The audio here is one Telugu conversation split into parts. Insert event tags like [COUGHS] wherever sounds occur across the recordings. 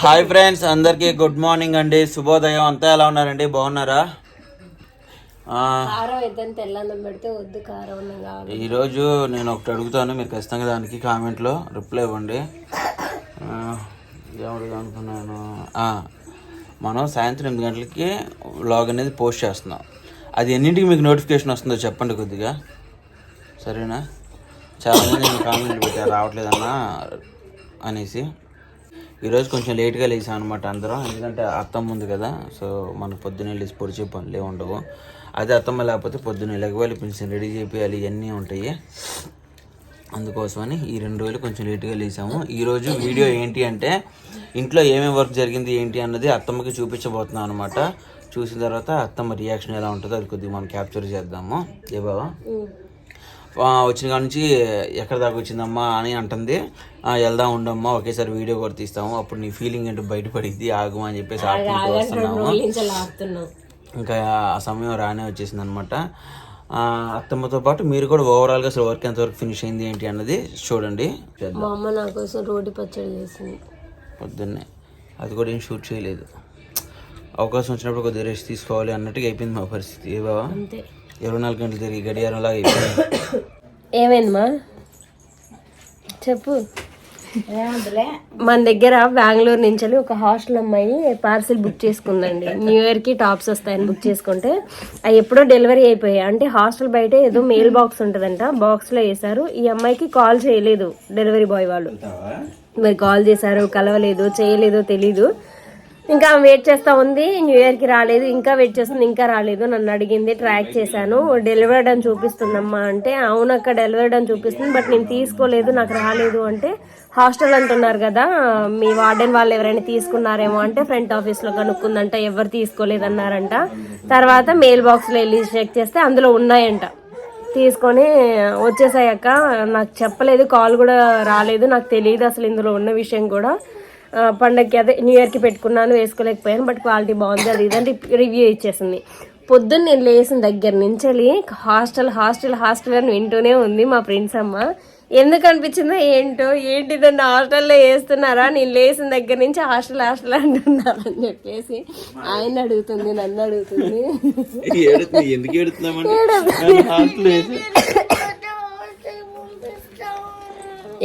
హాయ్ ఫ్రెండ్స్ అందరికీ గుడ్ మార్నింగ్ అండి. శుభోదయం. అంతా ఎలా ఉన్నారండి? బాగున్నారా? ఈరోజు నేను ఒకటి అడుగుతాను. మీరు ఖచ్చితంగా దానికి కామెంట్లో రిప్లై ఇవ్వండి. అనుకున్నాను మనం సాయంత్రం ఎనిమిది గంటలకి వ్లాగ్ అనేది పోస్ట్ చేస్తున్నాం. అది ఎన్నింటికి మీకు నోటిఫికేషన్ వస్తుందో చెప్పండి కొద్దిగా. సరేనా? చాలామంది నేను కామెంట్లు పెట్టారు. రావట్లేదన్నా అనేసి. ఈరోజు కొంచెం లేట్గా లేచాం అనమాట అందరం. ఎందుకంటే అత్తమ్మ ఉంది కదా సో మనకు పొద్దున్నే లేచి పొడిచే పనులే ఉండవు. అదే అత్తమ్మ లేకపోతే పొద్దున్నే లెగవాలి కొంచెం రెడీ చేయాలి ఇవన్నీ ఉంటాయి. అందుకోసమని ఈ రెండు రోజులు కొంచెం లేట్గా లేసాము ఈరోజు వీడియో ఏంటి అంటే ఇంట్లో ఏమేమి వర్క్ జరిగింది ఏంటి అన్నది అత్తమ్మకి చూపించబోతున్నాం అనమాట చూసిన తర్వాత అత్తమ్మ రియాక్షన్ ఎలా ఉంటుందో అది కొద్దిగా మనం క్యాప్చర్ చేద్దాము. ఏ బాబా వచ్చిన కాడ నుంచి ఎక్కడ దాకా వచ్చిందమ్మా అని అంటుంది. వెళ్దాం ఉండమ్మా ఒకేసారి వీడియో కూడా తీస్తాము. అప్పుడు నీ ఫీలింగ్ ఏంటో బయటపడిద్ది ఆగమా అని చెప్పేసి ఆడుకుంటూ వస్తున్నాము. ఇంకా ఆ సమయం రానే వచ్చేసింది అనమాట అత్తమ్మతో పాటు మీరు కూడా ఓవరాల్గా అసలు వర్క్ ఎంతవరకు ఫినిష్ అయింది ఏంటి అన్నది చూడండి. చేద్దాం. మా అమ్మ నా కోసం రోటి పచ్చడి చేసింది. పొద్దున్నే. అది కూడా ఏం షూట్ చేయలేదు. అవకాశం వచ్చినప్పుడు కొద్దిగా రెస్ట్ తీసుకోవాలి అన్నట్టుగా అయిపోయింది మా పరిస్థితి. ఏ బావా? అంతే. ఇరవై నాలుగు గంటలు తిరిగి గడియారంలాగా ఏమైందమ్మా? చెప్పు. మన దగ్గర బెంగళూరు నుంచి ఒక హాస్టల్ అమ్మాయి పార్సిల్ బుక్ చేసుకుందండి. న్యూ ఇయర్కి టాప్స్ వస్తాయని బుక్ చేసుకుంటే అవి ఎప్పుడో డెలివరీ అయిపోయాయి అంటే హాస్టల్ బయట ఏదో మెయిల్ బాక్స్ ఉంటుందంట. బాక్స్లో వేసారు ఈ అమ్మాయికి కాల్ చేయలేదు డెలివరీ బాయ్ వాళ్ళు. మరి కాల్ చేశారు కలవలేదు చేయలేదో తెలీదు. ఇంకా వెయిట్ చేస్తా ఉంది న్యూ ఇయర్కి రాలేదు ఇంకా వెయిట్ చేస్తుంది ఇంకా రాలేదు నన్ను అడిగింది ట్రాక్ చేశాను. డెలివర్డ్ అని చూపిస్తుందమ్మా అంటే అవునక్క డెలివర్డ్ అని చూపిస్తుంది బట్ నేను తీసుకోలేదు నాకు రాలేదు అంటే హాస్టల్ అంటున్నారు కదా మీ వార్డెన్ వాళ్ళు ఎవరైనా తీసుకున్నారేమో అంటే ఫ్రంట్ ఆఫీస్లో కనుక్కుందంట ఎవరు తీసుకోలేదన్నారంట. తర్వాత మెయిల్ బాక్స్లో వెళ్ళి చెక్ చేస్తే అందులో ఉన్నాయంట. తీసుకొని వచ్చేసాయక్క నాకు చెప్పలేదు కాల్ కూడా రాలేదు నాకు తెలియదు అసలు ఇందులో ఉన్న విషయం కూడా. పండగకి అదే న్యూ ఇయర్కి పెట్టుకున్నాను వేసుకోలేకపోయాను బట్ క్వాలిటీ బాగుంది. అది ఇదని రివ్యూ ఇచ్చేసింది. పొద్దున్న నేను లేచిన దగ్గర నుంచి వెళ్ళి హాస్టల్ హాస్టల్ హాస్టల్ అని వింటూనే ఉంది మా ఫ్రెండ్స్ అమ్మ. ఎందుకు అనిపించిందో ఏంటో ఏంటి దాన్ని హాస్టల్లో వేస్తున్నారా నేను లేచిన దగ్గర నుంచి హాస్టల్ హాస్టల్ అంటున్నారు అని చెప్పేసి ఆయన అడుగుతుంది నన్ను అడుగుతుంది. ఎందుకు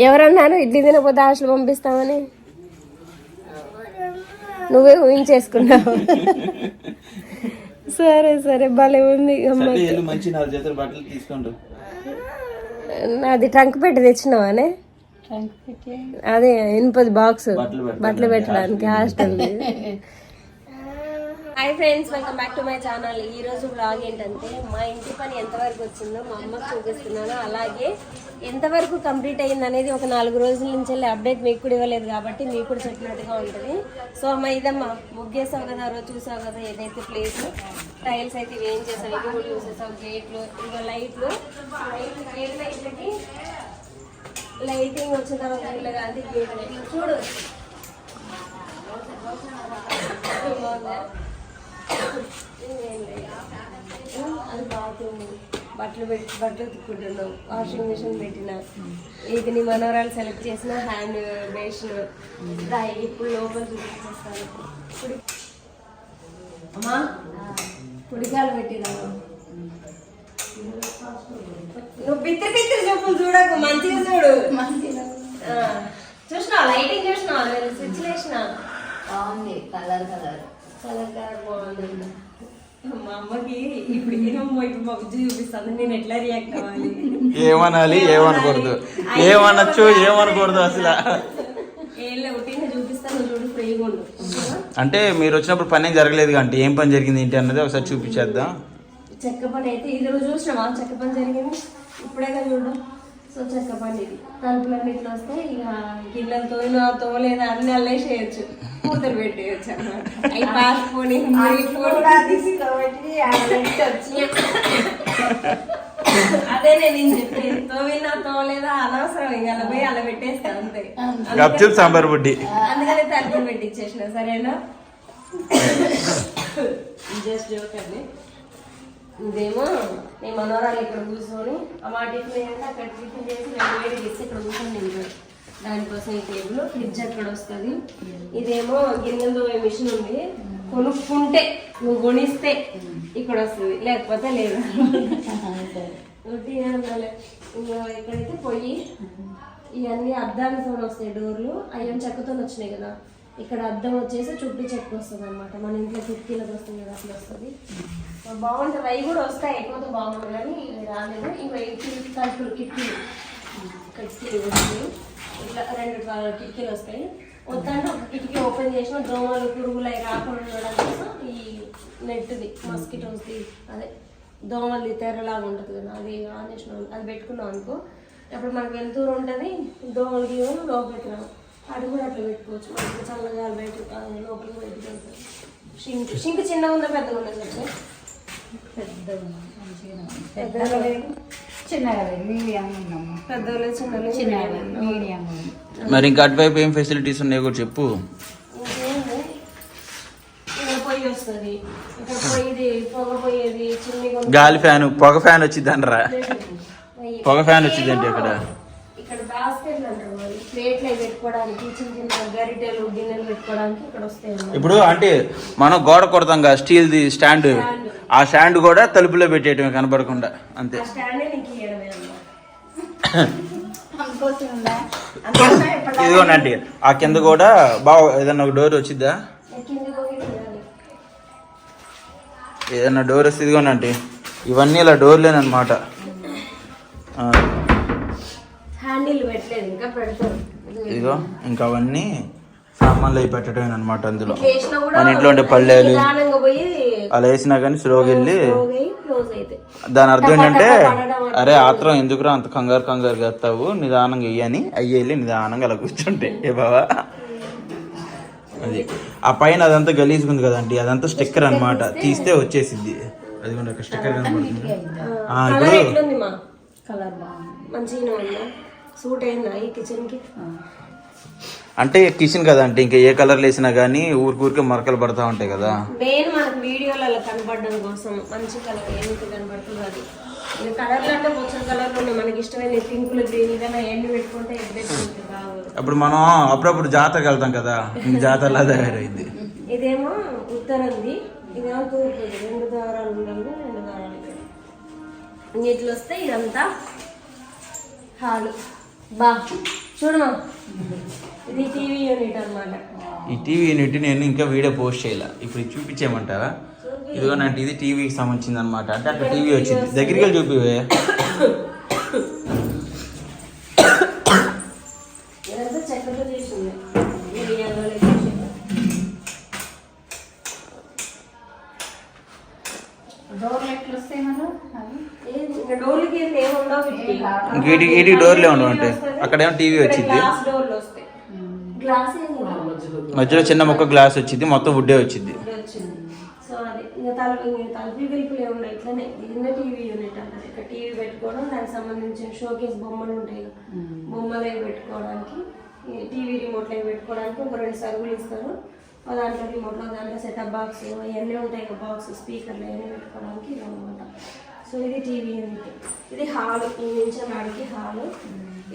ఎవరన్నారు? ఇడ్లీ తినకపోతే హాస్టల్ పంపిస్తామని? నువ్వే ఊహించేసుకున్నావు. సరే సరే భలే ఉంది మంచి నాలుగు జతలు బట్టలు నాది ట్రంక్ పెట్టి తెచ్చినావానే? అదే ఇనుపది బాక్స్. బట్టలు పెట్టడానికి hostel. [LAUGHS] Hi friends welcome back to my channel ఈరోజు బ్లాగ్ ఏంటంటే మా ఇంటి పని ఎంతవరకు వచ్చిందో మా అమ్మకి చూపిస్తున్నాను. అలాగే ఎంతవరకు కంప్లీట్ అయింది అనేది ఒక నాలుగు రోజుల నుంచి వెళ్ళి అప్డేట్ మీకు కూడా ఇవ్వలేదు కాబట్టి మీకు కూడా చెప్పినట్టుగా ఉంటుంది. సో అమ్మ ఇదమ్మా ముగ్గేసావు కదా రోజు చూసావు కదా ఏదైతే ప్లేస్ టైల్స్ అయితే ఏం చేసావు ఇవి కూడా చూసేసావు గేట్లు ఇంకా లైట్లు గేట్ లైట్లకి లైటింగ్ వచ్చిన తర్వాత వీళ్ళ కానీ గేట్ లైటింగ్ చూడు. బాగుందా? అది బాత్రూమ్ బట్టలు పెట్టి బట్టలు ఉతుక్కుంటున్నాం వాషింగ్ మిషన్ పెట్టిన ఇది నీ మనోరాలు సెలెక్ట్ చేసిన హ్యాండ్ బేషన్ ఇప్పుడు లోపల చూపించేస్తాను అమ్మా పుడికాలు పెట్టినా నువ్వు బిత్తిరి బిత్తిరి చెప్పులు చూడకు మంచిగా చూడు ఆ, చూసినావా లైటింగ్ చూసినావా నేను స్విచ్ వేసినా బాగుంది కలర్ కలర్ కలర్ కలర్ బాగుంది. మా అమ్మకి ఇప్పుడు ఏమో ఇప్పుడు మా బుజ్జి చూపిస్తాను నేను ఎట్లా రియాక్ట్ అవ్వాలి? ఏమనాలి ఏమనకూడదు. ఏమనొచ్చు ఏమనకూడదు అసలు? అంటే మీరు వచ్చినప్పుడు పని ఏం జరగలేదు అంటే ఏం పని జరిగింది ఏంటి అన్నది ఒకసారి చూపించేద్దాం. చెక్క పని అయితే ఇది రోజు చూసినావా? చెక్క పని జరిగింది? ఇప్పుడేగా చూడు. సో చెక్క పని ఇది తలుపులన్నీ ఇట్లా వస్తే ఇక గిన్నెలు తోయినా తోలేదా అన్ని అల్లేసేయచ్చు. కూతురు పెట్టేయచ్చు అన్నమాట. అవి పాసిపోని అదే నేను చెప్పేది తోవినా తోలేదా అనవసరం ఇంకా అలా పోయి అలా పెట్టేస్తాను అంతే. గప్చుప్ సాంబార్ బుడ్డి అందుకని తలుపులు పెట్టించేసిన సరేనా? జస్ట్ జోక్ అండి. ఇదేమో నేను మనోరాలు ఇక్కడ కూర్చొని వాటిని మా టిఫిన్ ఏంటంటే అక్కడ టిఫిన్ చేసి రెండు వేడి చేసి ఇక్కడ కూర్చొని తింటాడు దానికోసం ఈ టేబుల్ ఫ్రిడ్జ్ అక్కడ వస్తుంది? ఇదేమో గిన్నెలు తోమే మిషన్ ఉంది. కొనుక్కుంటే నువ్వు కొనిస్తే ఇక్కడ వస్తుంది. లేకపోతే లేదు. ఇక్కడైతే పొయ్యి ఇవన్నీ అద్దాలతో వస్తాయి డోర్లు. అయ్యం చెక్కతో వచ్చినాయి కదా. ఇక్కడ అద్దం వచ్చేసి చుట్టూ చెట్టు వస్తుంది అనమాట మన ఇంట్లో కిటికీలకు వస్తుంది కదా అట్లా వస్తుంది. బాగుంటుంది. అవి కూడా వస్తాయి ఎక్కువతో బాగుంటుంది కానీ ఇవి రాలేదు. ఇంకా తలుపులు కిటికీలు కిటికీలు వస్తాయి ఇట్లా రెండు కిటికీలు వస్తాయి. వద్దంటే ఒక కిటికీ ఓపెన్ చేసిన దోమలు పురుగులు అవి రాకుండా ఉండడం కోసం ఈ నెట్ది మస్కిటోస్ది అదే దోమలు తెరలాగా ఉంటుంది కదా అది ఆన్ చేసిన అది పెట్టుకున్నాం అనుకో. అప్పుడు మనకు వెళ్తూరు ఉంటుంది? దోమలు గీవలు లోపలికి రావు. అది కూడా అట్లా పెట్టుకోవచ్చు. మనకి చల్లగా బయట లోపలికి బయటకు వెళ్తాయి షింక్ షింక్ చిన్నగా ఉందా పెద్దగా ఉందా చెప్పి? పెద్దగా చిన్నగా చిన్నగా చిన్నగా మరి ఇంకా అటువైపు ఏం ఫెసిలిటీస్ ఉన్నాయో కూడా చెప్పు. గాలి ఫ్యాన్ పొగ ఫ్యాన్ వచ్చింది అనరా. పొగ ఫ్యాన్ వచ్చిందండి ఇక్కడ. ప్లేట్లు అవి పెట్టుకోవడానికి చిన్న చిన్న గరిటెలు గిన్నెలు పెట్టుకోవడానికి ఇక్కడ వస్తాయి అన్నమాట. ఇప్పుడు అంటే మనం గోడ కొడతాం కదా స్టీల్ది స్టాండ్. ఆ స్టాండ్ కూడా తలుపులో పెట్టేయటమే కనపడకుండా అంతే. [COUGHS] ఇదిగోనండి ఆ కింద కూడా బాగా ఏదన్నా ఒక డోర్ వచ్చిద్దా. ఏదన్నా డోర్ వస్తే ఇదిగోనండి ఇవన్నీ ఇలా డోర్లేనమాట హ్యాండిల్ పెట్టలేదు ఇంకా పెడతారు. ఇదిగో ఇంకా అవన్నీ సామాన్లు అవి పెట్టడం అనమాట అందులో. మన ఇంట్లో ఉండే పోయి అలా వేసినా కానీ స్లోగా వెళ్ళి దాని అర్థం ఏంటంటే అరే ఆత్రం ఎందుకురా అంత కంగారు కంగారు కత్తావు నిదానంగా వెయ్యని అయ్యి వెళ్ళి నిదానంగా అలా కూర్చుంటే. ఏ బావా? అది. ఆ పైన అదంతా గలీజ్గుంది కదండి అదంతా స్టిక్కర్ అన్నమాట. తీస్తే వచ్చేసింది అది కూడా స్టిక్కర్ కనబడుతుంది. ఇప్పుడు సూట్ అయిందా ఈ కిచెన్కి? అంటే కిచెన్ కదా అంటే ఇంకా ఏ కలర్ వేసినా కానీ ఊరికూరికే మరకలు పడతా ఉంటాయి కదా. మెయిన్ మనకు వీడియోలలో కనపడడం కోసం మంచి కలర్ ఏమిటి కనపడుతుంది అది. కలర్లు అంటే వచ్చిన కలర్లు ఉన్నాయి మనకి ఇష్టమైన పింకులు గ్రీన్ పెట్టుకుంటే అప్పుడు మనం అప్పుడప్పుడు జాతరకు వెళ్తాం కదా జాతరలా తయారైంది. ఇదేమో ఉత్తరంది ఇదేమో తూర్పుది రెండు దారాలు ఉండాలి రెండు దారాలు ఇట్లా వస్తే ఇదంతా హాలు. బా చూడమా ఇది టీవీ యూనిట్ అన్నమాట. ఈ టీవీ యూనిట్ నేను ఇంకా వీడియో పోస్ట్ చేయాల. ఇప్పుడు ఇది చూపించేయమంటారా? ఇదిగోనంటే ఇది టీవీకి సంబంధించింది అనమాట అంటే అక్కడ టీవీ వచ్చింది. దగ్గరికి వెళ్ళి చూపివే. వీటికి వీటికి డోర్లే ఉండవు అంటే అక్కడేమో టీవీ వచ్చింది గ్లాస్ డోర్లు వస్తాయి. గ్లాస్ ఏం ఉండదు. మధ్యలో. చిన్న ముక్క గ్లాస్ వచ్చింది మొత్తం వుడ్డే వచ్చింది. తలుపు వెలుపులు ఇట్లనే. ఇది టీవీ యూనిట్ అంటారు. ఇక్కడ టీవీ పెట్టుకోవడం దానికి సంబంధించిన షోకేస్ బొమ్మలు ఉంటాయి. బొమ్మలు అవి పెట్టుకోవడానికి టీవీ రిమోట్లు అవి పెట్టుకోవడానికి ఒక రెండు సరుకులు ఇస్తారు. దాంట్లో రిమోట్లో దాంట్లో సెటప్ బాక్స్ అవన్నీ ఉంటాయి బాక్స్ స్పీకర్లు అవన్నీ పెట్టుకోవడానికి ఇది అనమాట సో ఇది టీవీ యూనిట్ ఇది హాల్ ఈ నుంచి నాడికి హాల్.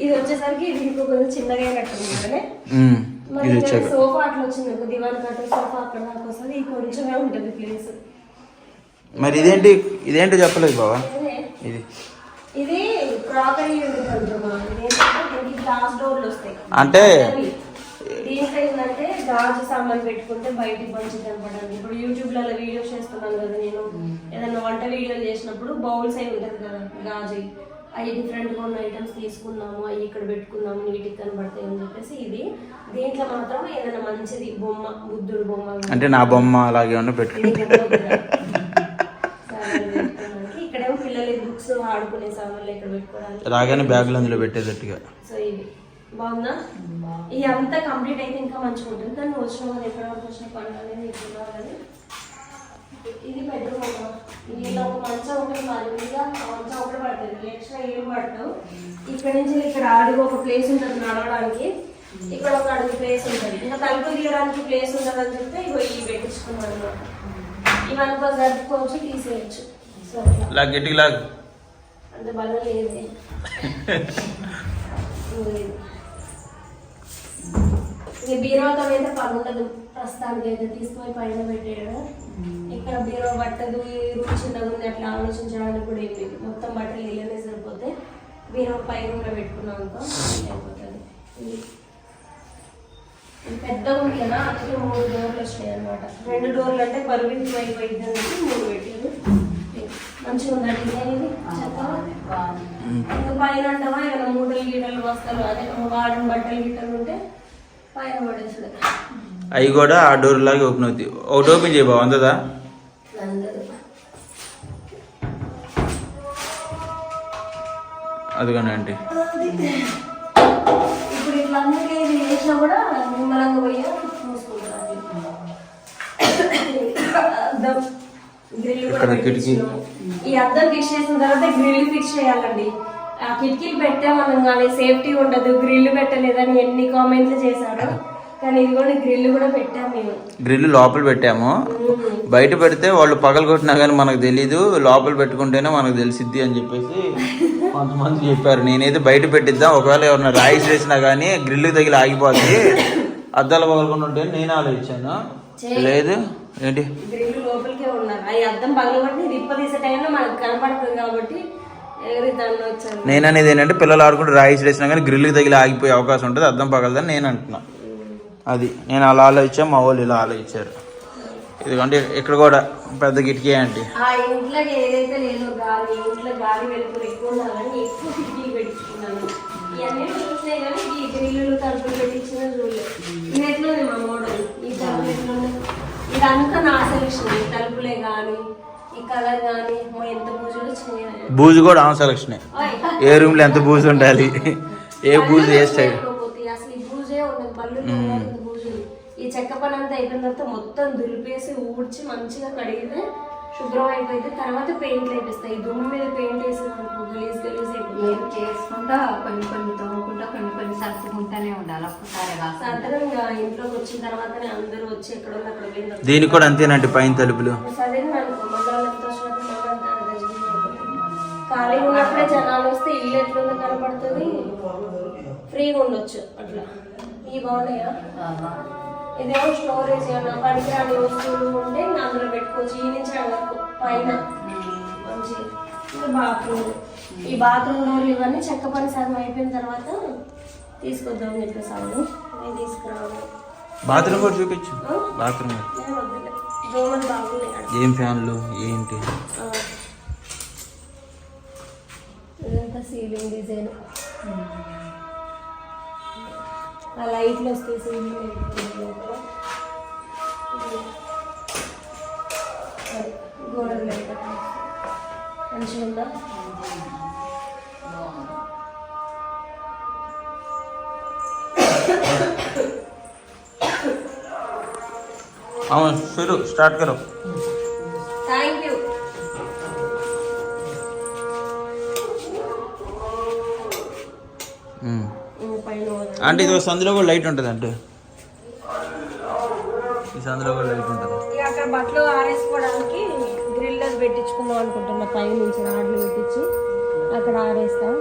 ఇది వచ్చేసరికి ఇది ఇంకో కొంచెం చిన్నగా అయినట్టుంది మరి సోఫా అట్లా వచ్చింది ఒక దివాన్ కట్ట సోఫా అక్కడ దాకా వస్తుంది. ఇది కొంచెమే ఉంటుంది ప్లేస్. మరి ఇదేంటి ఇదేంటో చెప్పలేదు బావా? ఇది. ఇది. క్రాకరీ యూనిట్ దీనికి గ్లాస్ డోర్లు వస్తాయి. అంటే దీంట్లో ఏంటంటే గాజు సామాన్ పెట్టుకుంటే బయటికి మంచి కనపడాలి ఇప్పుడు యూట్యూబ్లలో వీడియోస్ చేస్తున్నాను కదా నేను. ఏదైనా వంట వీడియోలు చేసినప్పుడు బౌల్స్ అయి ఉంటుంది కదా గాజు అవి డిఫరెంట్గా ఉన్న ఐటమ్స్ తీసుకున్నాము అవి ఇక్కడ పెట్టుకున్నాము నీట్గా కనబడతాయి అని చెప్పేసి ఇది. దీంట్లో మాత్రం ఏదైనా మంచిది బొమ్మ బుద్ధుడు బొమ్మ అంటే నా బొమ్మ అలాగే ఉన్న. ఇక్కడేమో పిల్లలకి బుక్స్ ఆడుకునే సామాన్లు ఇక్కడ పెట్టుకోవడానికి. రాగానే బ్యాగులు అందులో పెట్టేటట్టుగా. సో ఇది బాగుందా? ఇది అంతా కంప్లీట్ అయితే ఇంకా మంచిగా ఉంటుంది. నువ్వు వచ్చిన వాళ్ళు ఎక్కడ వరకు వచ్చిన పనులు అనేది ఇప్పుడు కానీ ఇది బెడ్రూమ్ అమ్మా. ఇది ఇలా ఒక మంచం ఒకటి ఆ మంచం ఒకటి పడుతుంది. ఎక్స్ట్రా ఏం పడతావు ఇక్కడ నుంచి ఇక్కడ అడుగు ఒక ప్లేస్ ఉంటుంది నడవడానికి. ఇక్కడ ఒక అడుగు ప్లేస్ ఉంటుంది. ఇంకా తలుపు తీయడానికి ప్లేస్ ఉంటుంది అని చెప్తే ఇగో ఇవి పెట్టించుకున్నాను అనమాట ఇవన్నీ జరుపుకోవచ్చు తీసేయచ్చు. అంత బలం లేదు. [LAUGHS] లేదు. ఇక బీరోతో అయితే పని ఉండదు. ప్రస్తుతానికి అయితే తీసుకొని పైన పెట్టాడు ఇక్కడ బీరో బట్టలు ఈ రూమ్ చిన్నగా ఉంది అట్లా ఆలోచించడానికి కూడా ఏం లేదు. మొత్తం బట్టలు ఇళ్ళనే సరిపోతే బీరో పైన కూడా పెట్టుకున్నాం అనుకో అయిపోతుంది. ఇది ఇది పెద్దగా ఉంది కదా అందుకే మూడు డోర్లు వచ్చినాయి అనమాట రెండు డోర్లు అంటే వైపు అయిపోయింది మూడు పెట్టారు. మంచిగా ఉందండి డిజైన్ ఇది? చక్కగా ఇంకా పైన అంటావా? ఏమైనా మూటలు గీటలు వస్తారు అదే వాడని బట్టలు గిట్టలు ఉంటే అవి కూడా ఆ డోర్ లాగే ఓపెన్ అవుతాయి. ఒకటి ఓపెన్ చేయ గ్రిల్ కూడా ఇక్కడ కిటికీ. ఈ అద్దం ఫిక్స్ చేసిన తర్వాత గ్రిల్ ఫిక్స్ చేయాలండి. ఆ కిటికీలు పెట్టా మనం కానీ సేఫ్టీ ఉండదు గ్రిల్ పెట్టలేదని ఎన్ని కామెంట్లు చేశారు కానీ ఇది కూడా గ్రిల్ కూడా పెట్టాం మేము. గ్రిల్ లోపల పెట్టాము. బయట పెడితే వాళ్ళు పగలు కొట్టినా కానీ మనకు తెలీదు లోపల పెట్టుకుంటేనే మనకు తెలిసిద్ది అని చెప్పేసి కొంతమంది చెప్పారు. నేనైతే బయట పెట్టిద్దాం ఒకవేళ ఎవరైనా రాయిస్ వేసినా కానీ గ్రిల్ తగిలి ఆగిపోద్ది. అద్దాలు పగలకుండా ఉంటే నేను ఆలోచించాను. లేదు. ఏంటి? గ్రిల్ లోపలికే ఉన్నారు. అద్దం పగలబట్టి రిప్ప తీసే టైంలో మనకు కనపడుతుంది కాబట్టి నేను అనేది ఏంటంటే పిల్లలు ఆడుకుంటూ రాయిస్ వేసినా కానీ గ్రిల్కి తగిలి ఆగిపోయే అవకాశం ఉంటుంది అద్దం పగలదని నేను అంటున్నా. అది. నేను అలా ఆలోచించా మా వాళ్ళు ఇలా ఆలోచించారు. ఇదిగోండి ఇక్కడ కూడా పెద్ద కిటికీ అంటే ఇదంతా నా సెలక్షన్ తలుపులే కానీ ఈ కలర్ కానీ మా ఎంత పూజలు వచ్చినాయి బూజు కూడా ఆమె సెలక్షనే ఏ రూమ్లో ఎంత బూజు ఉండాలి? ఏ బూజు ఏ స్టైల్ ఈ చెక్క పని అంతా అయిపోయిన తర్వాత మొత్తం దులిపేసి ఊడ్చి మంచిగా కడిగితే శుభ్రం అయిపోతే తర్వాత పెయింట్ వేపిస్తాయి ఈ దుమ్ము మీద పెయింట్ వేసిన గలీజ్ గలీజ్ అయిపోతుంది. చేసుకుంటా కొన్ని కొన్ని తోముకుంటా కొన్ని కొన్ని సర్దుకుంటానే ఉండాలి. ఒక్కసారి కాదు సాయంత్రం ఇంకా ఇంట్లోకి వచ్చిన తర్వాతనే అందరూ వచ్చి ఎక్కడ అక్కడ దీనికి కూడా అంతేనండి పైన తలుపులు. చదివిన అనుకో. ఖాళీగా ఉన్నప్పుడే జనాలు వస్తే ఇల్లు ఎట్లుందో కనపడుతుంది. ఫ్రీగా ఉండొచ్చు అట్లా. ఈ బాగున్నాయా? ఇదేమో స్టోరేజ్ ఏమన్నా పనికిరాని వస్తువులు ఉంటే ఇంకా అందులో పెట్టుకోవచ్చు. ఈ నుంచి వరకు పైన. మంచి. బాత్రూమ్. ఈ బాత్రూమ్ డోర్లు ఇవన్నీ చెక్క పని సగం అయిపోయిన తర్వాత తీసుకొద్దాం చెప్పేసి అవును అవి తీసుకురావడం బాత్రూమ్ కూడా చూపించు. బాత్రూమ్. ఏం ఫ్యాన్లు ఏంటి? ఆ. ఇదంతా సీలింగ్ డిజైన్ ఆ లైట్లు వస్తాయి సీలింగ్ లోపల ఇది. అది గోడలు లైట్ మంచిగా ఉందా అవును शुरू स्टार्ट करो థ్యాంక్ యూ అంటే ఇది సందులో కూడా లైట్ ఉంటుంది అంటే. ఈ సందులో కూడా లైట్ ఉంటుంది. అక్కడ బట్టలు ఆరేసుకోవడానికి గ్రిల్ అది పెట్టించుకుందాం అనుకుంటున్నా. పై నుంచి రాడ్లు పెట్టించి అక్కడ ఆరేస్తాం.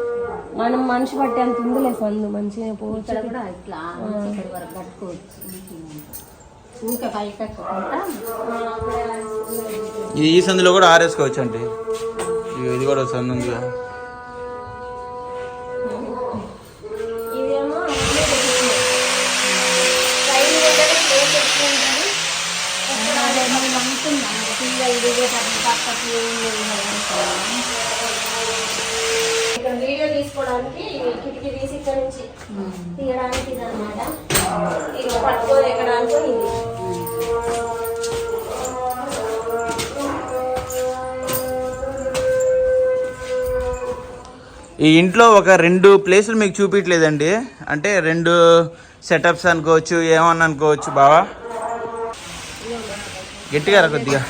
మనం మనిషి పట్టే అంత ఉందిలే సందు మంచిగా పోవచ్చు కూడా ఇట్లా ఇక్కడ వరకు కట్టుకోవచ్చు. ఊకే పై కట్టుకుంటా. ఇది ఈ సందులో కూడా ఆరేసుకోవచ్చు అంటే. ఇది కూడా సందు ఇక్కడ వీడియో తీసుకోవడానికి కిటికీ తీసి ఇక్కడ నుంచి తీయడానికి ఇది అనమాట ఇది పట్టుకొని ఎక్కడానికి ఇది. ఈ ఇంట్లో ఒక రెండు ప్లేసులు మీకు చూపించలేదండి అంటే రెండు సెటప్స్ అనుకోవచ్చు ఏమన్నా అనుకోవచ్చు బావా? గట్టిగా రా కొద్దిగా.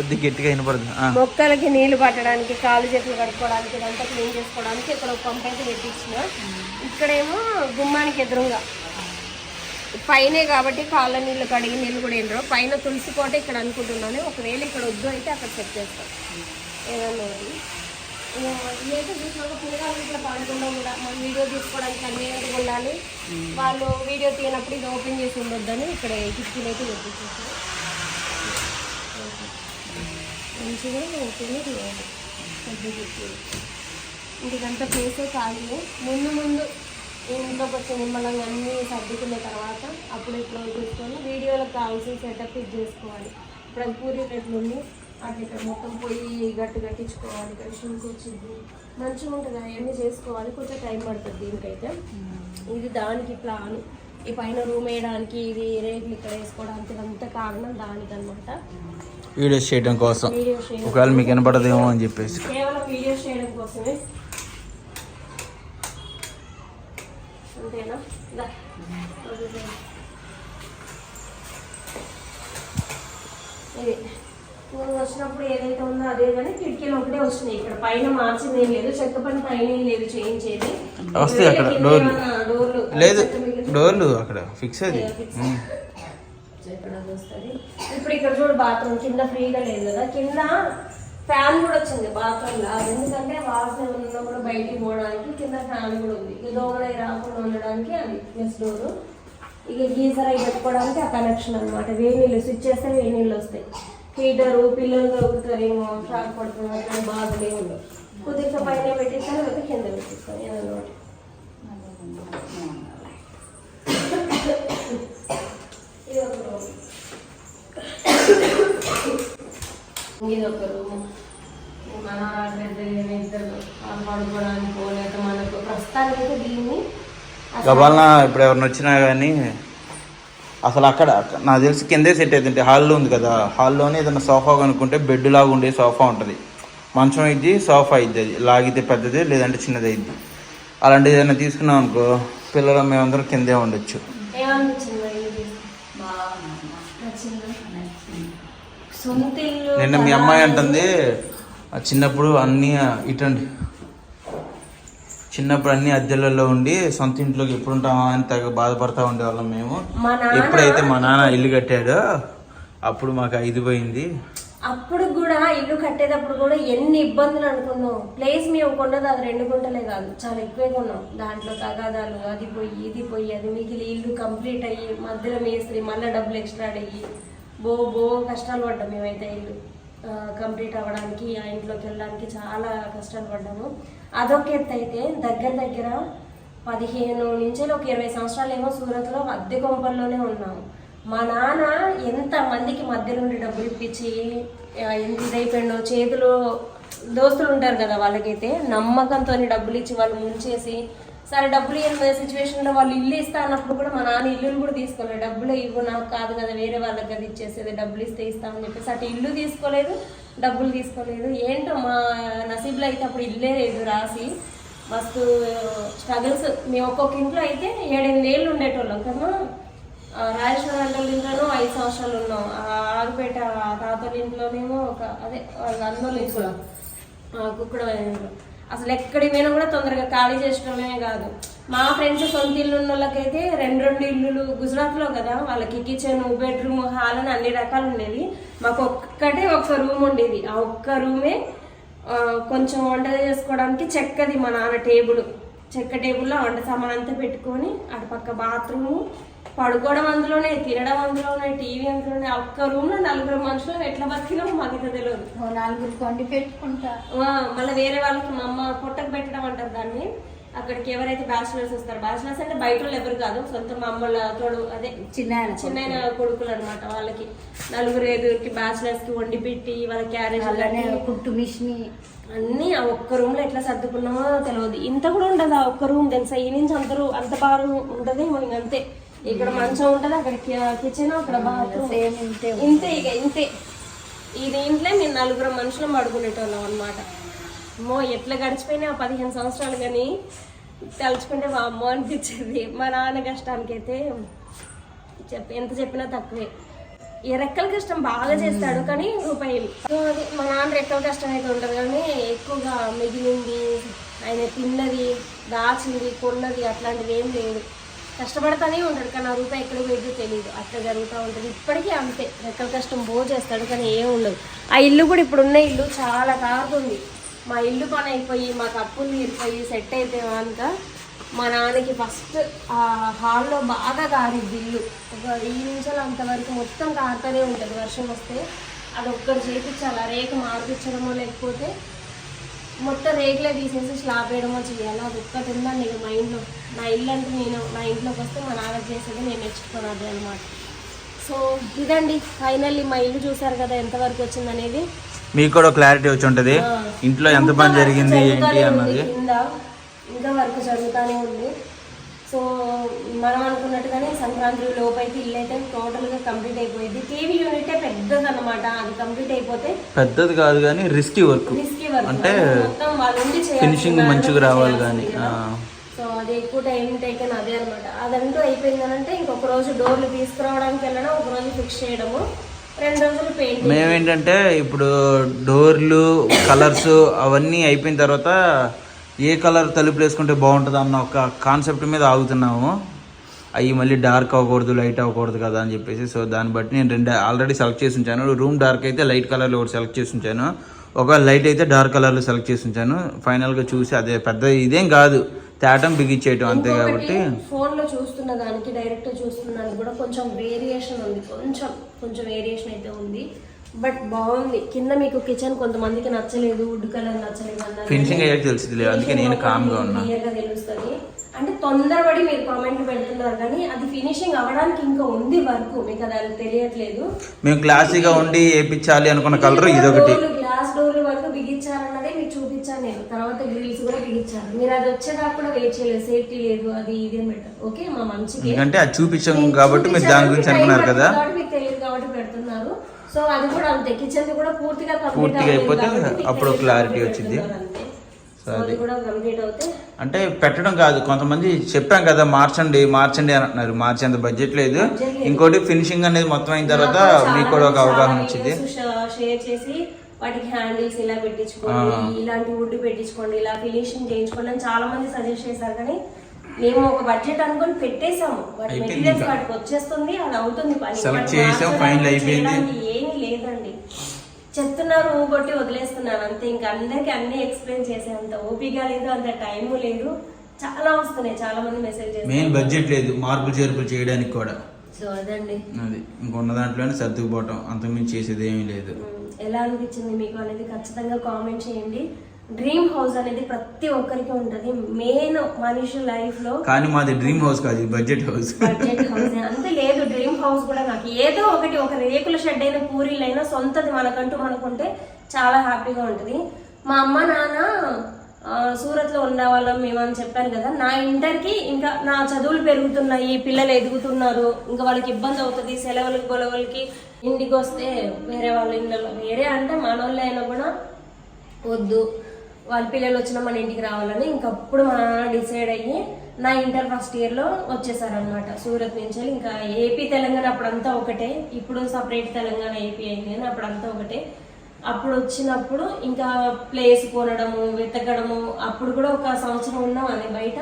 కొద్దిగా గట్టిగా వినపడదు. మొక్కలకి నీళ్ళు పట్టడానికి కాలు చేతులు కడుక్కోవడానికి ఇదంతా క్లీన్ చేసుకోవడానికి ఇక్కడ ఒక పంప్ అయితే పెట్టించిన. ఇక్కడేమో గుమ్మానికి ఎదురుగా. పైనే కాబట్టి కాళ్ళ నీళ్ళు కడిగి నీళ్ళు కూడా ఏంటో పైన తులసి కోట ఇక్కడ అనుకుంటున్నాను. ఒకవేళ ఇక్కడ వద్దు అయితే అక్కడ సెట్ చేస్తాం. ఏదన్నా ఒకటి ఇదైతే చూసినాక పిల్లగాళ్ళు ఇట్లా పడకుండా కూడా మనం వీడియో తీసుకోవడానికి కన్వీనియంట్గా ఉండాలి వాళ్ళు వీడియో తీయనప్పుడు ఇది ఓపెన్ చేసి ఉండొద్దని ఇక్కడ కిటికీలు అయితే పెట్టేసేసారు. మంచిగా ఓపెన్ చేయాలి పెద్ద కిటికీలు ఇంటికంతా ప్లేసే ఖాళీ ముందు ముందు ఇంట్లోకి వచ్చే నిమ్మలంగా అన్నీ సర్దుకున్న తర్వాత అప్పుడు ఇప్పుడు చూసుకొని వీడియోలకు కావాల్సిన సెటప్ ఇది చేసుకోవాలి. ఇప్పుడు అది పూరి ఉంది. అట్లా ఇక్కడ మొత్తం పొయ్యి గట్టు కట్టించుకోవాలి ఇక్కడ షింక్ వచ్చింది. మంచిగా ఉంటుంది. అవన్నీ చేసుకోవాలి. కొంచెం టైం పడుతుంది దీనికైతే. ఇది దానికి ప్లాన్ ఈ పైన రూమ్ వేయడానికి ఇది రేట్లు ఇక్కడ వేసుకోవడానికి ఇదంతా కారణం దానికి అనమాట వీడియోస్ చేయడం కోసం. ఒకవేళ మీకు వినపడదేమో అని చెప్పేసి. కేవలం వీడియోస్ చేయడం కోసమే. అంతేనా? దా. వదిలేయ్. ఇది. నువ్వు వచ్చినప్పుడు ఏదైతే ఉందో అదే కానీ కిటికీలు ఒకటే వస్తున్నాయి. ఇక్కడ పైన మార్చింది ఏం లేదు చెక్క పని పైన ఏం లేదు చేయించేది. వస్తాయి అక్కడ డోర్లు. డోర్లు లేదు డోర్లు అక్కడ ఫిక్స్ అది. ఉమ్. ఇక్కడ ఇప్పుడు ఇక్కడ చూడు బాత్రూమ్ కింద ఫ్రీగా లేదు కదా. కింద ఫ్యాన్ కూడా వచ్చింది బాత్రూమ్లో. అది ఎందుకంటే వాసన ఉన్నా కూడా బయటికి పోవడానికి కింద ఫ్యాన్ కూడా ఉంది. ఇక దోమలు రాకుండా ఉండడానికి అది ప్లస్ డోరు. ఇక గీజర్ అవి పెట్టుకోవడానికి ఆ కనెక్షన్ అనమాట వేడి నీళ్ళు స్విచ్ చేస్తే వేడి నీళ్ళు వస్తాయి. హీటరు పిల్లలు దొరుకుతారేమో షాక్ పడుతున్నారు అట్లా బాధలు ఏమి ఉండవు. కుదిరితే పైన పెట్టిస్తాను లేకపోతే కింద పెట్టిస్తాను. ఏదన్నమాట ఒకటి ఇది ఒక రూమ్ ఇది ఒక రూమ్ మన ఇద్దరు పడుకోవడానికి మనకు ప్రస్తుతానికి దీన్ని ఇప్పుడు ఎవరిని వచ్చినా కానీ అసలు అక్కడ నాకు తెలిసి కిందే సెట్ అవుతుంటే హాల్లో ఉంది కదా హాల్లోనే ఏదైనా సోఫా కనుక్కుంటే బెడ్ లాగా ఉండే సోఫా ఉంటుంది. మంచం అయింది సోఫా అయింది అది లాగితే పెద్దది లేదంటే చిన్నది అయింది అలాంటిది ఏదైనా తీసుకున్నాం అనుకో పిల్లలు మేమందరం కిందే ఉండొచ్చు. నిన్న మీ అమ్మాయి అంటుంది చిన్నప్పుడు అన్నీ ఇటండి. చిన్నప్పుడు అన్ని అద్దెలలో ఉండి సొంత ఇంట్లోకి ఎప్పుడు ఉంటామా అని తెగ బాధపడతా ఉండేవాళ్ళం మేము. ఎప్పుడైతే మా నాన్న ఇల్లు కట్టాడో అప్పుడు మాకు ఐదు పోయింది. అప్పుడు కూడా ఇల్లు కట్టేటప్పుడు కూడా ఎన్ని ఇబ్బందులు అనుకున్నాం. ప్లేస్ మేము కొన్నది అది రెండు గుంటలే కాదు. చాలా ఎక్కువే కొన్నాం. దాంట్లో తగాదాలు అది పోయి ఇది పోయి అది మిగిలి ఇల్లు కంప్లీట్ అయ్యి మధ్యలో మేస్త్రి మళ్ళీ డబ్బులు ఎక్స్ట్రా అయ్యి బో బో కష్టాలు పడ్డాం మేమైతే ఇల్లు కంప్లీట్ అవ్వడానికి ఆ ఇంట్లోకి వెళ్ళడానికి చాలా కష్టాలు పడ్డాము. అదొక ఎత్తు అయితే దగ్గర దగ్గర పదిహేను నుంచి ఒక ఇరవై సంవత్సరాలు ఏమో సూరత్లో అద్దె కొంపల్లోనే ఉన్నాము మా నాన్న ఎంత మందికి మధ్య నుండి డబ్బులు ఇప్పించి ఎంత ఇదైపోయిండో చేతిలో దోస్తులు ఉంటారు కదా వాళ్ళకైతే నమ్మకంతో డబ్బులు ఇచ్చి వాళ్ళు ముంచేసి సరే డబ్బులు ఇవ్వని సిచ్యువేషన్లో వాళ్ళు ఇల్లు ఇస్తా అన్నప్పుడు కూడా మా నాన్న ఇల్లులు కూడా తీసుకోలేదు. డబ్బులు ఇవ్వు నాకు కాదు కదా వేరే వాళ్ళకి దగ్గర ఇచ్చేసేది డబ్బులు ఇస్తే ఇస్తామని చెప్పేసి అటు ఇల్లు తీసుకోలేదు డబ్బులు తీసుకోలేదు. ఏంటో మా నసీబ్లో అయితే అప్పుడు ఇల్లే లేదు రాసి మస్తు స్ట్రగుల్స్ మేము ఒక్కొక్క ఇంట్లో అయితే ఏడెనిమిది ఏళ్ళు ఉండేటోళ్ళం కదా. ఆ, రాజేశ్వర వాళ్ళ ఇంట్లోనూ ఐదు సంవత్సరాలు ఉన్నాం. ఆ తాతల ఇంట్లోనేమో ఒక అదే వాళ్ళ అన్నోళ్ళ ఇంట్లో. ఆ, ఇంట్లో. అసలు ఎక్కడికి పోయినా కూడా తొందరగా ఖాళీ చేసుకోవడమే కాదు. మా ఫ్రెండ్స్ సొంత ఇల్లు ఉన్న వాళ్ళకైతే రెండు రెండు ఇల్లులు గుజరాత్లో కదా వాళ్ళకి కిచెన్ బెడ్రూమ్ హాల్ అని అన్ని రకాలు ఉండేది మాకు ఒక్కటే ఒక్క రూమ్ ఉండేది. ఆ ఒక్క రూమే కొంచెం వంట చేసుకోవడానికి చెక్కది మా నాన్న టేబుల్. చెక్క టేబుల్లో వంట సామాన్ అంతా పెట్టుకొని అటు పక్క బాత్రూము పడుకోవడం అందులోనే తినడం అందులోనే టీవీ అందులోనే ఒక్క రూమ్లో నలుగురు మనుషులు ఎట్లా బతికినామో మాకైతే తెలియదు. ఓ నలుగురు కొండి పెట్టుకుంటా మళ్ళీ వేరే వాళ్ళకి మా అమ్మ పొట్టకు పెట్టడం అంటారు దాన్ని. అక్కడికి ఎవరైతే బ్యాచిలర్స్ వస్తారు బ్యాచిలర్స్ అంటే బయట వాళ్ళు ఎవరు కాదు సొంత మా అమ్మల తోడు అదే చిన్న చిన్న కొడుకులు అనమాట వాళ్ళకి. నలుగురు ఐదుగురికి బ్యాచిలర్స్కి వండి పెట్టి వాళ్ళ క్యారేజ్ కుట్టు. మిషన్. అన్ని ఆ ఒక్క రూమ్లో ఎట్లా సర్దుకున్నామో తెలియదు. ఇంత కూడా ఉండదు ఆ ఒక్క రూమ్ తెలుసా? ఈ నుంచి అందరూ అంత బాగా ఉంటది మనకి అంతే. ఇక్కడ మంచం ఉంటది అక్కడ కిచెన్ అక్కడ బాత్రూమ్ ఇంతే ఇక ఇంతే. ఈ దీంట్లో మేము నలుగురు మనుషులు పడుకునేటోళ్ళం అనమాట అమ్మో ఎట్లా గడిచిపోయినా పదిహేను సంవత్సరాలు కానీ తలుచుకుంటే మా అమ్మ అనిపించేది. మా నాన్న కష్టానికైతే చెప్ప ఎంత చెప్పినా తక్కువే. ఈ రెక్కల కష్టం బాగా చేస్తాడు కానీ రూపాయి సో అది మా నాన్న రెక్కల కష్టం అయితే ఉంటుంది కానీ ఎక్కువగా మిగిలింది ఆయన తిన్నది దాచింది కొన్నది అట్లాంటివి ఏం లేదు. కష్టపడతానే ఉంటాడు కానీ ఆ రూపాయి ఎక్కడ పోయిందో తెలియదు అట్లా జరుగుతూ ఉంటుంది. ఇప్పటికీ అంతే. రెక్కల కష్టం బో చేస్తాడు కానీ ఏం ఉండదు. ఆ ఇల్లు కూడా ఇప్పుడు ఉన్న ఇల్లు చాలా కారుతుంది మా ఇల్లు పని అయిపోయి మాకు అప్పులు తీరిపోయి సెట్ అయితే అయిపోయాక మా నాన్నకి ఫస్ట్ ఆ హాల్లో బాగా కారిద్ది ఇల్లు. ఒక ఈ నిమిషాలు అంతవరకు మొత్తం కారుతూనే ఉంటుంది. వర్షం వస్తే అది ఒక్కటి చేపించాలి? ఆ రేకు మార్పించడమో లేకపోతే మొత్తం రేకులే తీసేసి స్లాబ్ వేయడమో చేయాలి? అది ఒక్కటి ఉందండి ఇక మైండ్లో. నా ఇల్లు అంటే నేను నా ఇంట్లోకి వస్తే మా నాన్న చేసేది నేను నేర్చుకున్నాను అది అనమాట సో ఇదండి ఫైనల్లీ మా ఇల్లు చూసారు కదా ఎంతవరకు వచ్చిందనేది. మీకు కూడా క్లారిటీ వచ్చి ఉంటుంది. ఇంట్లో ఎంత పని జరిగింది ఏంటి అన్నది. ఇంకా వర్క్ జరుగుతూనే ఉంది. సో మనం అనుకున్నట్టుగానే సంక్రాంతి లోపు అయితే ఇల్లు అయితే టోటల్గా కంప్లీట్ అయిపోయింది. టీవీ యూనిటే పెద్దది అనమాట అది కంప్లీట్ అయిపోతే పెద్దది కాదు కానీ రిస్కీ వర్క్ రిస్కీ వర్క్ అంటే మొత్తం వాళ్ళ ఉండి ఫినిషింగ్ మంచిగా రావాలి కానీ అది ఎక్కువ టైం టేకన్ అదే అనమాట అదంటూ అయిపోయిందనంటే ఇంకొక రోజు డోర్లు తీసుకురావడానికి వెళ్ళడం ఒక రోజు ఫిక్స్ చేయడము రెండు రోజులు పెయింట్ మేమేంటంటే ఇప్పుడు డోర్లు కలర్స్ అవన్నీ అయిపోయిన తర్వాత ఏ కలర్ తలుపులు వేసుకుంటే బాగుంటుంది అన్న ఒక కాన్సెప్ట్ మీద ఆగుతున్నాము. అవి మళ్ళీ డార్క్ అవ్వకూడదు లైట్ అవ్వకూడదు కదా అని చెప్పేసి సో దాన్ని బట్టి నేను రెండు ఆల్రెడీ సెలెక్ట్ చేసి ఉంచాను. రూమ్ డార్క్ అయితే లైట్ కలర్లో ఒకటి సెలెక్ట్ చేసి ఉంచాను. ఒక లైట్ అయితే డార్క్ కలర్లో సెలెక్ట్ చేసి ఉంచాను. ఫైనల్గా చూసి అదే పెద్ద ఇదేం కాదు. తేటం బిగించేయటం అంతే కాబట్టి ఫోన్లో చూస్తున్న దానికి డైరెక్ట్ చూస్తున్న దానికి కూడా కొంచెం వేరియేషన్ ఉంది. కొంచెం కొంచెం వేరియేషన్ అయితే ఉంది. బట్ బాగుంది. కింద మీకు కిచెన్ కొంతమందికి నచ్చలేదు వుడ్ కలర్ నచ్చలేదు ఫినిషింగ్ అయ్యాక తెలిసింది అందుకే నేను కామ్గా ఉన్నా. తెలుస్తుంది. అంటే తొందరపడి మీరు కామెంట్ పెడుతున్నారు కానీ అది ఫినిషింగ్ అవ్వడానికి ఇంకా ఉంది వర్క్. మీకు అది అది తెలియట్లేదు. మేము క్లాసీగా ఉండి వేయించాలి అనుకున్న కలర్ ఇదొకటి. గ్లాస్ డోర్లు వరకు బిగించారన్నదే మీకు చూపించాను నేను. తర్వాత గ్రిల్స్ కూడా బిగించారు మీరు అది వచ్చేదాకా కూడా వెయిట్ చేయలేదు. సేఫ్టీ లేదు అది ఇదే బెటర్ ఓకే మా మంచికి. ఎందుకంటే అది చూపించాం కాబట్టి మీరు దాని గురించి అనుకున్నారు కదా. మీకు తెలియదు కాబట్టి పెడుతున్నారు. సో అది కూడా అంతే. కిచెన్ కూడా పూర్తిగా పూర్తిగా అయిపోతే అప్పుడు కాబట్టి వచ్చింది. అది అంటే పెట్టడం కాదు కొంతమంది చెప్పాం కదా మార్చండి మార్చండి అని అంటున్నారు. మార్చేంత బడ్జెట్ లేదు. ఇంకోటి ఫినిషింగ్ అనేది మొత్తం అయిన తర్వాత మీకు కూడా ఒక అవగాహన వచ్చింది. షేర్ చేసి వాటికి హ్యాండిల్స్ ఇలా పెట్టించుకోండి ఇలాంటి వుడ్ పెట్టించుకోండి ఇలా ఫినిషింగ్ చేయించుకోండి అని చాలా మంది సజెస్ట్ చేశారు. కానీ మేము ఒక బడ్జెట్ అనుకొని పెట్టేసాము వాటి మెటీరియల్స్. వాటికి వచ్చేస్తుంది అది అవుతుంది. పని ఏమీ లేదండి. చెప్తున్నారు కొట్టి వదిలేస్తున్నాను. అంతే ఇంకా అందరికి అన్ని ఎక్స్ప్లెయిన్ చేసేంత ఓపిక లేదు అంత టైము లేదు. చాలా వస్తున్నాయి చాలా మంది మెసేజ్ మెయిన్ బడ్జెట్ లేదు మార్పులు చేర్పులు చేయడానికి కూడా. సో అదండి. అది ఇంకొన్న దాంట్లోనే సర్దుకుపోవటం. అంతకుమించి చేసేది ఏమీ లేదు ఎలా అనిపించింది మీకు అనేది ఖచ్చితంగా కామెంట్ చేయండి. డ్రీమ్ హౌస్ అనేది ప్రతి ఒక్కరికి ఉంటుంది. మెయిన్ మనిషి లైఫ్లో కానీ మాది డ్రీమ్ హౌస్ కాదు బడ్జెట్ హౌస్. బడ్జెట్ హౌస్ అంతే లేదు డ్రీమ్ హౌస్ కూడా నాకు. ఏదో ఒకటి ఒక రేకుల షెడ్ అయినా పూరీలైనా సొంతది మనకంటూ మనకుంటే చాలా హ్యాపీగా ఉంటుంది. మా అమ్మ నాన్న ఆ, సూరత్లో ఉండేవాళ్ళం మేము అని చెప్పాను కదా. నా ఇంటర్కి ఇంకా నా చదువులు పెరుగుతున్నాయి పిల్లలు ఎదుగుతున్నారు. ఇంకా వాళ్ళకి ఇబ్బంది అవుతుంది సెలవులకి గొలవలకి ఇంటికి వస్తే వేరే వాళ్ళ ఇళ్ళలో వేరే అంటే మనోళ్ళే అయినా కూడా వద్దు. వాళ్ళ పిల్లలు వచ్చినా మన ఇంటికి రావాలని ఇంకప్పుడు మా నాన్న డిసైడ్ అయ్యి నా ఇంటర్ ఫస్ట్ ఇయర్లో వచ్చేసారనమాట సూరత్ నుంచి ఇంకా ఏపీ తెలంగాణ అప్పుడంతా ఒకటే. ఇప్పుడు సపరేట్ తెలంగాణ ఏపీ అయింది కానీ అప్పుడంతా ఒకటే. అప్పుడు వచ్చినప్పుడు ఇంకా ప్లేస్ కొనడము వెతకడము అప్పుడు కూడా ఒక సంవత్సరం ఉన్నాం అది బయట.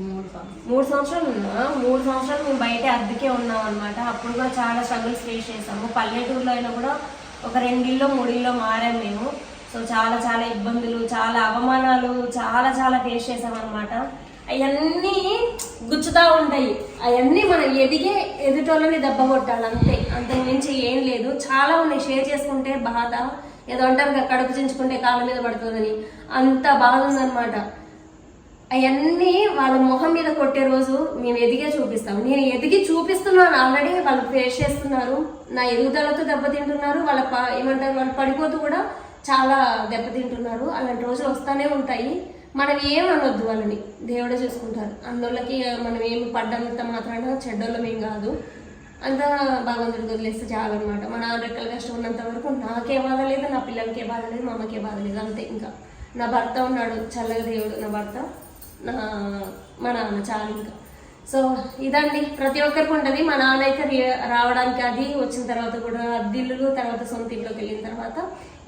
మూడు సంవత్సరాలు. మూడు సంవత్సరాలు ఉన్నా? మూడు సంవత్సరాలు మేము బయట అద్దెకే ఉన్నాం అనమాట అప్పుడు కూడా చాలా స్ట్రగుల్స్ ఫేస్ చేసాము. పల్లెటూరులో అయినా కూడా ఒక రెండిల్లో మూడిల్లో మారాం మేము. సో చాలా చాలా ఇబ్బందులు చాలా అవమానాలు చాలా చాలా ఫేస్ చేసామన్నమాట అవన్నీ గుచ్చుతా ఉంటాయి. అవన్నీ మనం ఎదిగే ఎదుటోళ్ళని దెబ్బ కొట్టాలి అంతే. అంతకు మించి ఏం లేదు. చాలా ఉన్నాయి. షేర్ చేసుకుంటే బాధ ఏదో అంటారు కదా, కడుపు చించుకుంటే కాళ్ళ మీద పడుతుందని. అంత బాధ ఉందన్నమాట. అవన్నీ వాళ్ళ మొహం మీద కొట్టే రోజు మేము ఎదిగే చూపిస్తాం. నేను ఎదిగి చూపిస్తున్నాను. ఆల్రెడీ వాళ్ళు ఫేస్ చేస్తున్నారు. నా ఎదుగుదలతో దెబ్బతింటున్నారు. వాళ్ళ ప ఏమంటారు? వాళ్ళు పడిపోతూ కూడా చాలా దెబ్బతింటున్నారు. అలాంటి రోజులు వస్తూనే ఉంటాయి. మనం ఏం అనొద్దు వాళ్ళని. దేవుడే చూసుకుంటారు అందులోకి మనం ఏం పడ్డంత మాత్రాన చెడ్డోళ్ళం ఏం కాదు. అంతా భగవంతుడికి వదిలేస్తే చాలు అనమాట మా రెక్కల కష్టం ఉన్నంత వరకు నాకే బాధ లేదు నా పిల్లలకే బాధ లేదు మా అమ్మకే బాధ లేదు అంతే ఇంకా. నా భర్త ఉన్నాడు చల్లగా దేవుడు నా భర్త నా మా నాన్న చాలు ఇంకా. సో ఇదండి. ప్రతి ఒక్కరికి ఉంటుంది. మా నాన్న అయితే రి- రావడానికి అది వచ్చిన తర్వాత కూడా అద్దిల్లు తర్వాత సొంత ఇంట్లోకి వెళ్ళిన తర్వాత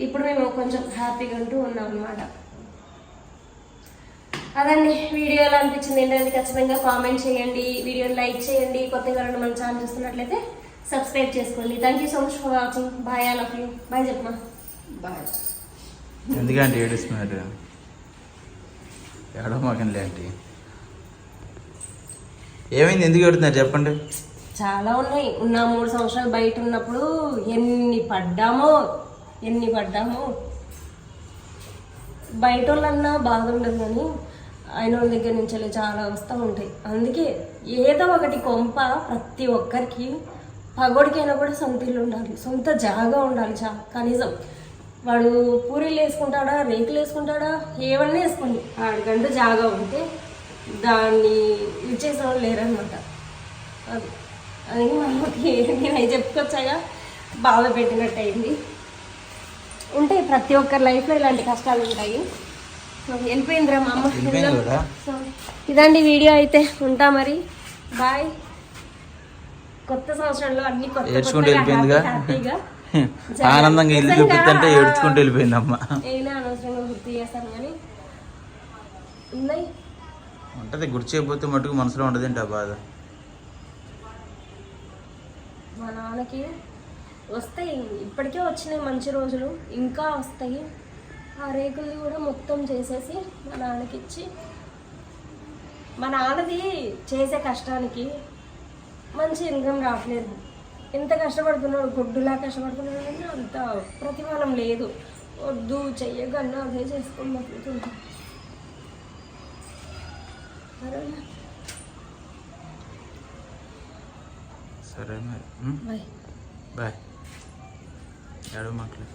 ఇప్పుడు మేము కొంచెం హ్యాపీగా ఉంటూ ఉన్నాం అనమాట అదండి. వీడియో ఎలా అనిపించింది ఏంటంటే ఖచ్చితంగా కామెంట్ చేయండి. వీడియోని లైక్ చేయండి. కొత్తగా ఎవరైనా మన ఛానల్ చూస్తున్నట్లయితే సబ్స్క్రైబ్ చేసుకోండి. Thank you so much for watching bye all of you bye చెప్పమా bye ఎందుకంటే ఏడుస్తున్నారు? ఏడవ మాకండి ఏమైంది? ఎందుకు పెడుతున్నారు చెప్పండి. చాలా ఉన్నాయి. ఉన్న మూడు సంవత్సరాలు బయట ఉన్నప్పుడు ఎన్ని పడ్డామో ఎన్ని పడ్డామో. బయట వాళ్ళన్నా బాధ ఉండదు కానీ ఆయన వాళ్ళ దగ్గర నుంచి వెళ్ళి చాలా వస్తూ ఉంటాయి. అందుకే ఏదో ఒకటి కొంప ప్రతి ఒక్కరికి పగోడికైనా కూడా సొంత ఇల్లు ఉండాలి. సొంత జాగా ఉండాలి చా కనీసం. వాడు పూరీలు వేసుకుంటాడా రేకులు వేసుకుంటాడా ఏవన్నీ వేసుకోండి. ఆడికంటూ జాగా ఉంటే దాన్ని ఇచ్చేసిన వాళ్ళు లేరనమాట అది అది మనకి నేను అవి చెప్పుకొచ్చాగా బాధ పెట్టినట్టు అయింది ఉంటాయి ప్రతి ఒక్కరి లైఫ్లో ఇలాంటి కష్టాలు ఉంటాయి. వెళ్ళిపోయిందిరా మా అమ్మ. సో ఇదండి వీడియో అయితే. ఉంటా మరి. బాయ్. కొత్త సంవత్సరంలో అన్ని కొత్త ఏడ్చుకుంటూ వెళ్ళిపోయిందిగా? [LAUGHS] ఆనందంగా ఇల్లు చూపిస్తుంటే ఏడ్చుకుంటూ వెళ్ళిపోయింది అమ్మ అనవసరంగా గుర్తు చేస్తాను కానీ ఉన్నాయి. ఉంటుంది గుర్తు చేయకపోతే మటుకు మనసులో ఉండదు ఏంటి ఆ బాధ? మా నాన్నకి వస్తాయి ఇప్పటికే వచ్చినాయి మంచి రోజులు ఇంకా వస్తాయి. ఆ రేకుల్ని కూడా మొత్తం చేసేసి మా నాన్నకి ఇచ్చి మా నాన్నది చేసే కష్టానికి మంచి ఇన్కమ్ రావట్లేదు. ఎంత కష్టపడుతున్నాడు గుడ్డులా కష్టపడుతున్నాడు కానీ అంత ప్రతిఫలం లేదు. వద్దు చెయ్యగన్నా అదే చేసుకొని బతుకుతుంటాం సరే మరి. బాయ్ బాయ్ ఏడవ మాటలు